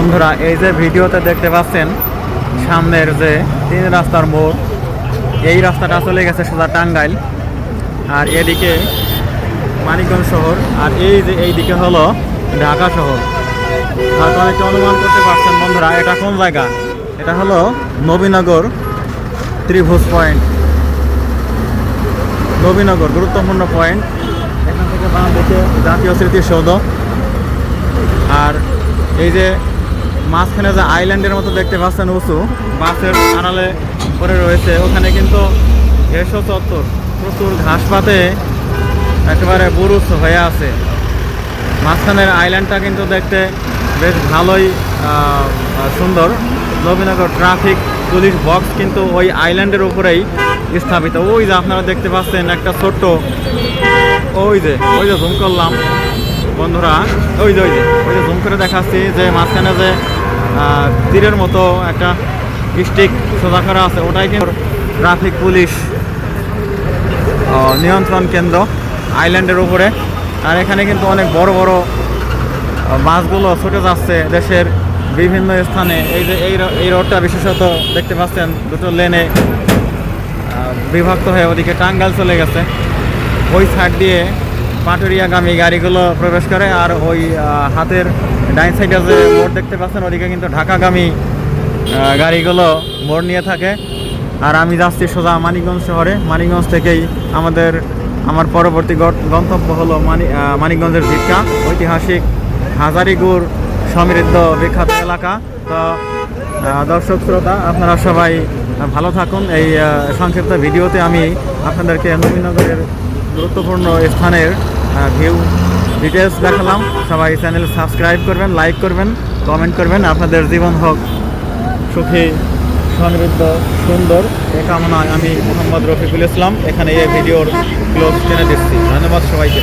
বন্ধুরা, এই যে ভিডিওতে দেখতে পাচ্ছেন, সামনের যে তিন রাস্তার মোড়, এই রাস্তাটা চলে গেছে সোজা টাঙ্গাইল। আর এদিকে মানিকগঞ্জ শহর, আর এই যে এই দিকে হলো ঢাকা শহর। হয়তো অনেকে অনুমান করতে পারছেন, বন্ধুরা, এটা কোন জায়গা? এটা হলো নবীনগর ত্রিভুজ পয়েন্ট। নবীনগর, গুরুত্বপূর্ণ পয়েন্ট। এখান থেকে বাম দিকে জাতীয় স্মৃতিসৌধ। আর এই যে মাঝখানে যে আইল্যান্ডের মতো দেখতে পাচ্ছেন উঁচু বাসের আড়ালে করে রয়েছে। ওখানে কিন্তু এসো চত্বর, প্রচুর ঘাস পাতে একেবারে বুরুজ হয়ে আছে। মাঝখানের আইল্যান্ডটা কিন্তু দেখতে বেশ ভালোই সুন্দর। নবীনগর ট্রাফিক পুলিশ বক্স কিন্তু ওই আইল্যান্ডের উপরেই স্থাপিত। ওই যে আপনারা দেখতে পাচ্ছেন একটা ছোট্ট, ওই যে ওই যে জুম করলাম। বন্ধুরা, ওই যে ওই যে ওই যে জুম করে দেখাচ্ছি যে মাঝখানে যে তীরের মতো একটা স্টিক সোজা করা আছে, ওটাই কিন্তু ট্রাফিক পুলিশ নিয়ন্ত্রণ কেন্দ্র আইল্যান্ডের উপরে। আর এখানে কিন্তু অনেক বড় বড় বাসগুলো ছুটে যাচ্ছে দেশের বিভিন্ন স্থানে। এই যে এই এই রোডটা বিশেষত দেখতে পাচ্ছেন, দুটো লেনে বিভক্ত হয়ে ওদিকে টাঙ্গাল চলে গেছে। ওই সাইড দিয়ে পাটুরিয়াগামী গাড়িগুলো প্রবেশ করে আর ওই হাতের ডাইন সাইডে যে মোড় দেখতে পাচ্ছেন, ওদিকে কিন্তু ঢাকাগামী গাড়িগুলো মোড় নিয়ে থাকে। আর আমি যাচ্ছি সোজা মানিকগঞ্জ শহরে। মানিকগঞ্জ থেকেই আমাদের, আমার পরবর্তী গন্তব্য হলো মানি মানিকগঞ্জের ভিক্ষা। ঐতিহাসিক হাজারিগুড় সমৃদ্ধ বিখ্যাত এলাকা। তো দর্শক শ্রোতা, আপনারা সবাই ভালো থাকুন। এই সংক্ষিপ্ত ভিডিওতে আমি আপনাদেরকে নবীনগরের গুরুত্বপূর্ণ স্থানের ভিউ ডিটেলস দেখালাম। সবাই চ্যানেল সাবস্ক্রাইব করবেন লাইক করবেন কমেন্ট করবেন। আপনাদের জীবন হোক সুখী, সমৃদ্ধ, সুন্দর। এ কামনায় আমি মোহাম্মদ রফিকুল ইসলাম। এখানে এই ভিডিওর ক্লোজ টেনে দিচ্ছি। ধন্যবাদ সবাইকে।